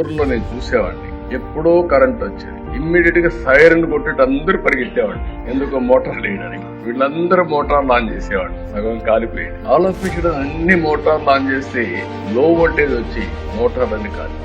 ఊర్లో నేను చూసేవాడిని. ఎప్పుడో కరెంట్ వచ్చేది. ఇమ్మీడియట్గా సైరన్ కొట్టేటి అందరూ పరిగెత్తేవాడిని ఎందుకో మోటార్ వేయడానికి వీళ్ళందరూ మోటార్లు ఆన్ చేసేవాడు సగం కాలిపోయేది. ఆలోచించడం అన్ని మోటార్లు ఆన్ చేస్తే లో వోల్టేజ్ వచ్చి మోటార్ అన్ని కాలి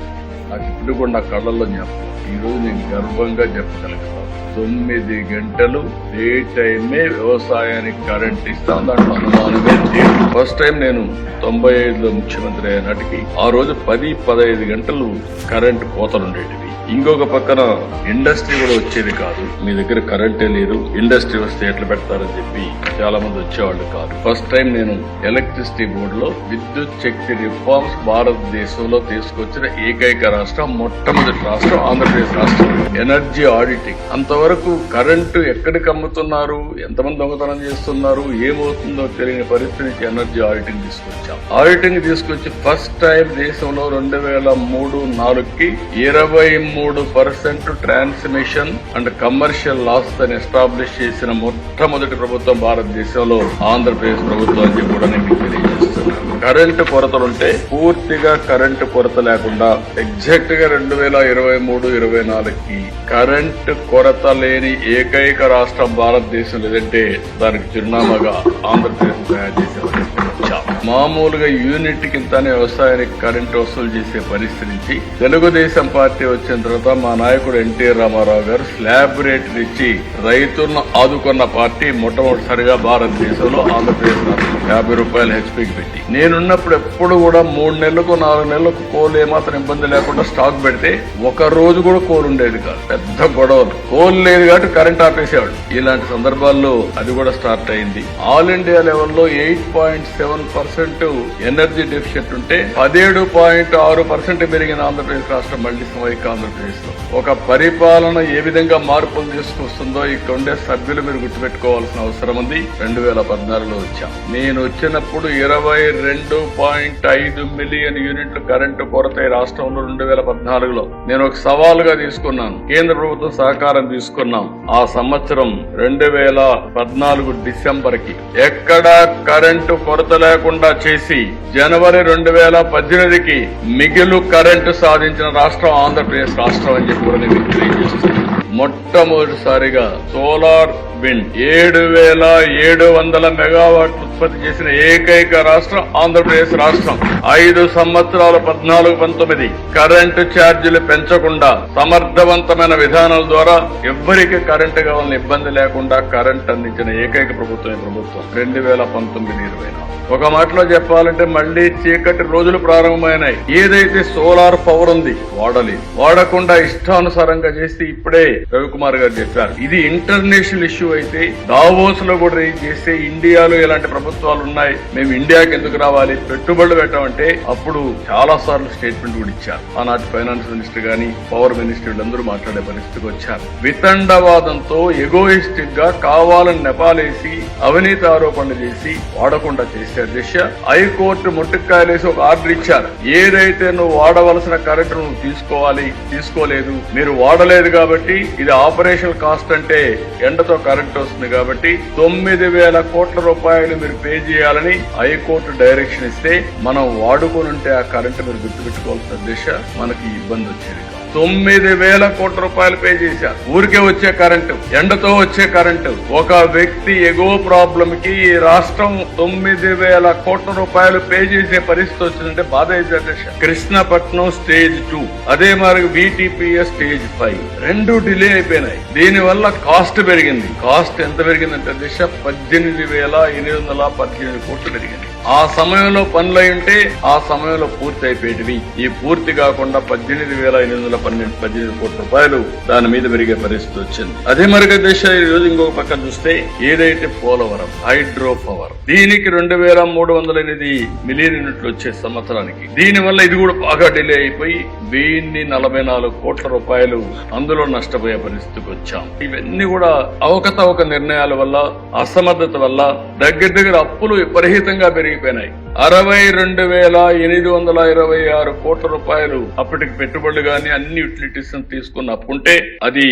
నాకు ఇప్పుడు కూడా నా కళ్ళల్లో జ్ఞాపకం ఈ రోజు నేను గర్వంగా చెప్పగలుగుతాను. తొమ్మిది గంటలు ఏ టైమే వ్యవసాయానికి కరెంట్ ఇస్తాను దాంట్లో అనుమానమే ఫస్ట్ టైం నేను తొంభై ఐదులో ముఖ్యమంత్రి అయినాటికి ఆ రోజు పది పదహైదు గంటలు కరెంట్ కోతలు ఉండేటివి ఇంకొక పక్కన ఇండస్ట్రీ కూడా వచ్చేది కాదు. మీ దగ్గర కరెంటే లేదు. ఇండస్ట్రీ వస్తే ఎట్లా పెడతారని చెప్పి చాలా మంది వచ్చేవాళ్ళు కాదు. ఫస్ట్ టైం నేను ఎలక్ట్రిసిటీ బోర్డులో విద్యుత్ శక్తి రిఫార్మ్స్ భారతదేశంలో తీసుకొచ్చిన ఏకైక రాష్ట్రం మొట్టమొదటి రాష్ట్రం ఆంధ్రప్రదేశ్ రాష్ట్రం. ఎనర్జీ ఆడిటింగ్ అంతవరకు వరకు కరెంటు ఎక్కడికి అమ్ముతున్నారు? ఎంతమంది దొంగతనం చేస్తున్నారు? ఏమవుతుందో తెలియని పరిస్థితికి ఎనర్జీ ఆడిటింగ్ తీసుకొచ్చాం. ఆడిటింగ్ తీసుకొచ్చి ఫస్ట్ టైం దేశంలో రెండు వేల మూడు నాలుగుకి ఇరవై మూడు percent transmission and commercial loss అని ఎస్టాబ్లిష్ చేసిన మొట్టమొదటి ప్రభుత్వం భారతదేశంలో ఆంధ్రప్రదేశ్ ప్రభుత్వం అని కూడా నేను తెలియజేస్తున్నాను. కరెంటు కొరతలుంటే పూర్తిగా కరెంటు కొరత లేకుండా ఎగ్జాక్ట్గా రెండు వేల ఇరవై మూడు ఇరవై నాలుగుకి కరెంటు కొరత లేని ఏకైక రాష్ట్రం భారతదేశం లేదంటే దానికి చిరునామాగా ఆంధ్రప్రదేశ్ తయారు చేసే మామూలుగా యూనిట్ కిందనే వ్యవసాయానికి కరెంటు వసూలు చేసే పరిస్థితి నుంచి తెలుగుదేశం పార్టీ వచ్చిన తర్వాత మా నాయకుడు ఎన్టీఆర్ రామారావు గారు స్లాబ్ రేట్లు ఇచ్చి రైతులను ఆదుకున్న పార్టీ మొట్టమొదటిసారిగా భారతదేశంలో ఆంధ్రప్రదేశ్ యాభై రూపాయలు హెచ్పీకి పెట్టి. నేనున్నప్పుడు ఎప్పుడు కూడా మూడు నెలలకు నాలుగు నెలలకు కోల్ ఏమాత్రం ఇబ్బంది లేకుండా స్టాక్ పెడితే ఒక రోజు కూడా కోల్ ఉండేది కాదు. పెద్ద గొడవలు. కోల్ లేదు కాబట్టి కరెంట్ ఆపేసేవాడు ఇలాంటి సందర్భాల్లో అది కూడా స్టార్ట్ అయింది. ఆల్ ఇండియా లెవెల్లో eight point seven percent energy deficient ఉంటే పదిహేడు పాయింట్ ఆరు పర్సెంట్ పెరిగిన ఆంధ్రప్రదేశ్ రాష్ట్రం మళ్ళీ సమయక ఆంధ్రప్రదేశ్లో ఒక పరిపాలన ఏ విధంగా మార్పులు తీసుకొస్తుందో ఇక్కడ ఉండే సభ్యులు మీరు గుర్తుపెట్టుకోవాల్సిన అవసరం ఉంది. రెండు వేల పద్నాలుగులో వచ్చాం. నేను వచ్చినప్పుడు ఇరవై రెండు పాయింట్ ఐదు మిలియన్ యూనిట్లు కరెంటు కొరత ఈ రాష్ట్రంలో రెండు వేల పద్నాలుగులో. నేను ఒక సవాలుగా తీసుకున్నాను. కేంద్ర ప్రభుత్వం సహకారం తీసుకున్నాం. ఆ సంవత్సరం రెండు వేల పద్నాలుగు డిసెంబర్కి ఎక్కడా కరెంటు కొరత లేకుండా చేసి జనవరి రెండు వేల పద్దెనిమిదికి మిగిలు కరెంటు సాధించిన రాష్ట్రం ఆంధ్రప్రదేశ్ రాష్ట్రం అని చెప్పి కూడా నేను తెలియజేస్తున్నాను. మొట్టమొదటిసారిగా సోలార్ విండ్ ఏడు వేల ఏడు వందల మెగావాట్లు ఉత్పత్తి చేసిన ఏకైక రాష్ట్రం ఆంధ్రప్రదేశ్ రాష్ట్రం. ఐదు సంవత్సరాల పద్నాలుగు పంతొమ్మిది కరెంటు ఛార్జీలు పెంచకుండా సమర్థవంతమైన విధానాల ద్వారా ఎవ్వరికి కరెంటు కావాలని ఇబ్బంది లేకుండా కరెంట్ అందించిన ఏకైక ప్రభుత్వం ప్రభుత్వం. రెండు వేల పంతొమ్మిది ఇరవై నాలుగు. ఒక మాటలో చెప్పాలంటే మళ్ళీ చీకటి రోజులు ప్రారంభమైనాయి. ఏదైతే సోలార్ పవర్ ఉంది వాడాలి వాడకుండా ఇష్టానుసారంగా చేస్తే ఇప్పుడే రవికుమార్ గారు చెప్పారు. ఇది ఇంటర్నేషనల్ ఇష్యూ అయితే దావోస్లో కూడా చేస్తే ఇండియాలో ఇలాంటి ప్రభుత్వాలు ఉన్నాయి మేము ఇండియాకి ఎందుకు రావాలి పెట్టుబడులు పెట్టమంటే అప్పుడు చాలా సార్లు స్టేట్మెంట్ కూడా ఇచ్చారు. ఆనాటి ఫైనాన్స్ మినిస్టర్ గాని పవర్ మినిస్టర్ అందరూ మాట్లాడే పరిస్థితికి వచ్చారు. వితండవాదంతో ఎగోయిస్టిక్గా కావాలని నెపాలేసి అవినీతి ఆరోపణలు చేసి వాడకుండా చేశారు. దిశ హైకోర్టు ముట్టుకాయలేసి ఒక ఆర్డర్ ఇచ్చారు ఏదైతే నువ్వు వాడవలసిన కరెంట్ నువ్వు తీసుకోవాలి తీసుకోలేదు మీరు వాడలేదు కాబట్టి ఇది ఆపరేషన్ కాస్ట్ అంటే ఎండతో కరెంట్ వస్తుంది కాబట్టి తొమ్మిది వేల కోట్ల రూపాయలు మీరు పే చేయాలని హైకోర్టు డైరెక్షన్ ఇస్తే మనం వాడుకొని ఉంటే ఆ కరెంట్ మీరు గుర్తుపెట్టుకోవాల్సిన దిశ మనకి ఇబ్బంది వచ్చేది కాదు. తొమ్మిది వేల కోట్ల రూపాయలు పే చేశారు ఊరికే వచ్చే కరెంటు ఎండతో వచ్చే కరెంటు. ఒక వ్యక్తి ఎగువ ప్రాబ్లం కి ఈ రాష్ట్రం తొమ్మిది వేల కోట్ల రూపాయలు పే చేసే పరిస్థితి వచ్చిందంటే బాధ అయితే కృష్ణపట్నం స్టేజ్ టూ అదే మరి విటిపిఎస్ స్టేజ్ ఫైవ్. రెండు డిలే అయిపోయినాయి. దీని వల్ల కాస్ట్ పెరిగింది. కాస్ట్ ఎంత పెరిగిందంటే దిశ పద్దెనిమిది వేల ఎనిమిది వందల పద్దెనిమిది కోట్లు పెరిగింది. ఆ సమయంలో పనులు అయి ఉంటే ఆ సమయంలో పూర్తి అయిపోయేటివి ఈ పూర్తి కాకుండా పద్దెనిమిది వేల ఎనిమిది వందల పన్నెండు పదిహేను కోట్ల రూపాయలు దాని మీద పెరిగే పరిస్థితి వచ్చింది. అదే మరిగా దేశ ఈ రోజు ఇంకొక పక్కన చూస్తే ఏదైతే పోలవరం హైడ్రో పవర్ దీనికి రెండు వేల మూడు వందల ఎనిమిది మిలియన్ యూనిట్లు వచ్చే సంవత్సరానికి దీని వల్ల ఇది కూడా బాగా డిలే అయిపోయి వెయ్యి నలభై నాలుగు కోట్ల రూపాయలు అందులో నష్టపోయే పరిస్థితికి వచ్చాం. ఇవన్నీ కూడా అవకతవక నిర్ణయాల వల్ల అసమర్థత వల్ల దగ్గర దగ్గర అప్పులు విపరీతంగా పెరిగిపోయినాయి. అరవై రెండు వేల ఎనిమిది వందల ఇరవై ఆరు కోట్ల రూపాయలు అప్పటికి పెట్టుబడులు గాని అన్ని యూటిలిటీస్ తీసుకున్న అప్పుంటే అది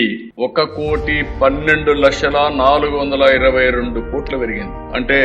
ఒక కోటి పన్నెండు లక్షల నాలుగు వందల ఇరవై రెండు కోట్లు పెరిగింది. అంటే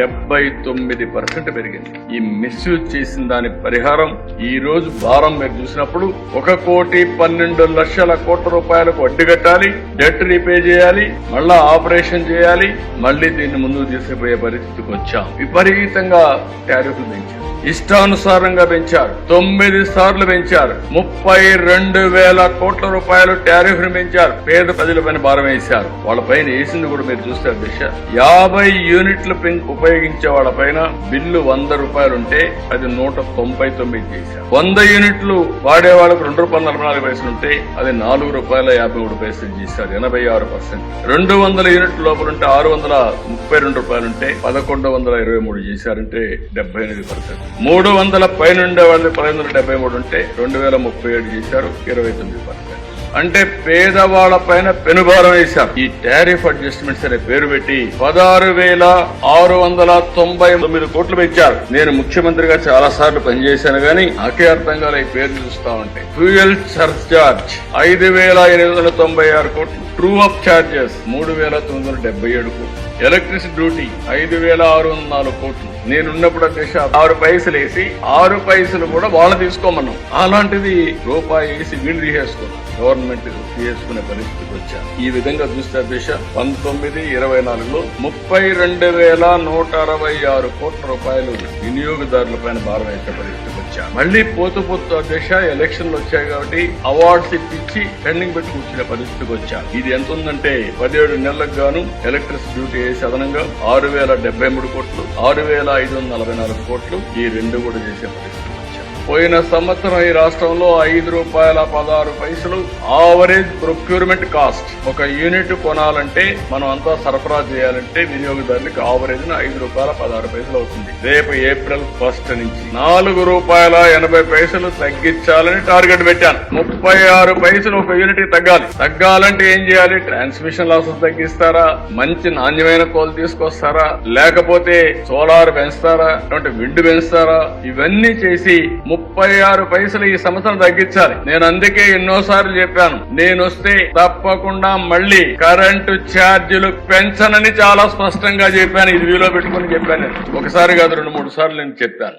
డెబ్బై తొమ్మిది పర్సెంట్ పెరిగింది. ఈ మిస్యూజ్ చేసిన దాని పరిహారం ఈ రోజు భారం మీరు చూసినప్పుడు ఒక కోటి పన్నెండు లక్షల కోట్ల రూపాయలకు వడ్డీ కట్టాలి డెట్ రీపే చేయాలి మళ్ళా ఆపరేషన్ చేయాలి మళ్ళీ దీన్ని ముందుకు తీసుకుపోయే పరిస్థితికి వచ్చాం. విపరీతంగా ట్యారిఫ్లు పెంచారు. ఇష్టానుసారంగా పెంచారు. తొమ్మిది సార్లు పెంచారు. ముప్పై రెండు వేల కోట్ల రూపాయలు టారిఫ్ని పెంచారు. పేద ప్రజలపైన భారం వేశారు. వాళ్ళ పైన వేసింది కూడా మీరు చూస్తే దిశ. యాభై యూనిట్లు ఉపయోగించే వాళ్ళ పైన బిల్లు వంద రూపాయలు ఉంటే అది నూట తొంభై తొమ్మిది చేశారు. వంద యూనిట్లు వాడే వాళ్ళకు రెండు రూపాయల నలభై నాలుగు పైసలు ఉంటే అది నాలుగు రూపాయల యాభై మూడు పైసలు చేశారు. ఎనభై ఆరు పర్సెంట్. రెండు వందల యూనిట్ల లోపల ఉంటే ఆరు వందల ముప్పై రెండు రూపాయలు అంటే పదకొండు వందల ఇరవై మూడు చేశారంటే డెబ్బై ఎనిమిది పర్సెంట్ మూడు వందల పైన ఉండే వాళ్ళు పదిహేను వందల డెబ్బై మూడు ఉంటే రెండు వేల ముప్పై ఏడు చేశారు ఇరవై తొమ్మిది పర్సెంట్ అంటే పేదవాళ్ళ పైన పెనుభారం వేశారు. ఈ టారిఫ్ అడ్జస్ట్మెంట్స్ అనే పేరు పెట్టి పదహారు వేల ఆరు వందల తొంభై తొమ్మిది కోట్లు పెంచారు. నేను ముఖ్యమంత్రిగా చాలా సార్లు పనిచేశాను గానీ నాకే అర్థం కాలే ఈ పేరు చూస్తా ఉంటే. ఫ్యూయల్ సర్చార్జ్ ఐదు వేల ఎనిమిది వందల తొంభై ఆరు కోట్లు. ట్రూ అప్ చార్జెస్ మూడు వేల తొమ్మిది వందల డెబ్బై ఏడు కోట్లు. ఎలక్ట్రిసిటీ డ్యూటీ ఐదు వేల ఆరు వందల నాలుగు కోట్లు. నేనున్నప్పుడు అధ్యక్ష ఆరు పైసలు వేసి ఆరు పైసలు కూడా వాళ్ళు తీసుకోమన్నాం. అలాంటిది రూపాయి వేసి వీళ్ళు తీసేసుకున్నాం. గవర్నమెంట్ తీసుకునే పరిస్థితికి వచ్చా. ఈ విధంగా చూస్తే అధ్యక్ష పంతొమ్మిది ఇరవై నాలుగులో ముప్పై రెండు వేల నూట అరవై ఆరు కోట్ల రూపాయలు వినియోగదారుల పైన భారం వేసే పరిస్థితి ఇచ్చారు మళ్ళీ పోతూ పోతూ అధ్యక్ష ఎలక్షన్లు వచ్చాయి కాబట్టి అవార్డ్స్ ఇప్పించి పెండింగ్ పెట్టి కూర్చునే పరిస్థితికి వచ్చారు ఇది ఎంత ఉందంటే పదిహేడు నెలలకు గాను ఎలక్ట్రిసిటీ డ్యూటీ వేసి అదనంగా ఆరు వేల డెబ్బై మూడు కోట్లు ఆరు వేల ఐదు వందల నలభై నాలుగు కోట్లు ఈ రెండు కూడా చేసే పరిస్థితి. పోయిన సంవత్సరం ఈ రాష్ట్రంలో ఐదు రూపాయల పదహారు పైసలు ఆవరేజ్ ప్రొక్యూర్మెంట్ కాస్ట్ ఒక యూనిట్ కొనాలంటే మనం అంతా సరఫరా చేయాలంటే వినియోగదారులకు ఆవరేజ్ ఐదు రూపాయల పదహారు పైసలు అవుతుంది. రేపు ఏప్రిల్ ఫస్ట్ నుంచి నాలుగు రూపాయల ఎనభై పైసలు తగ్గించాలని టార్గెట్ పెట్టాను. ముప్పై ఆరు పైసలు ఒక యూనిట్ తగ్గాలి. తగ్గాలంటే ఏం చేయాలి? ట్రాన్స్మిషన్ లాసెస్ తగ్గిస్తారా? మంచి నాణ్యమైన కోల్ తీసుకొస్తారా? లేకపోతే సోలార్ పెంచుతారా? అంటే విండ్ పెంచుతారా? ఇవన్నీ చేసి ముప్పై ఆరు పైసలు ఈ సంవత్సరం తగ్గించాలి. నేను అందుకే ఎన్నోసార్లు చెప్పాను. నేను వస్తే తప్పకుండా మళ్ళీ కరెంటు ఛార్జీలు పెంచనని చాలా స్పష్టంగా చెప్పాను. ఇది వీలో పెట్టుకుని చెప్పాను ఒకసారి కాదు రెండు మూడు సార్లు నేను చెప్పాను.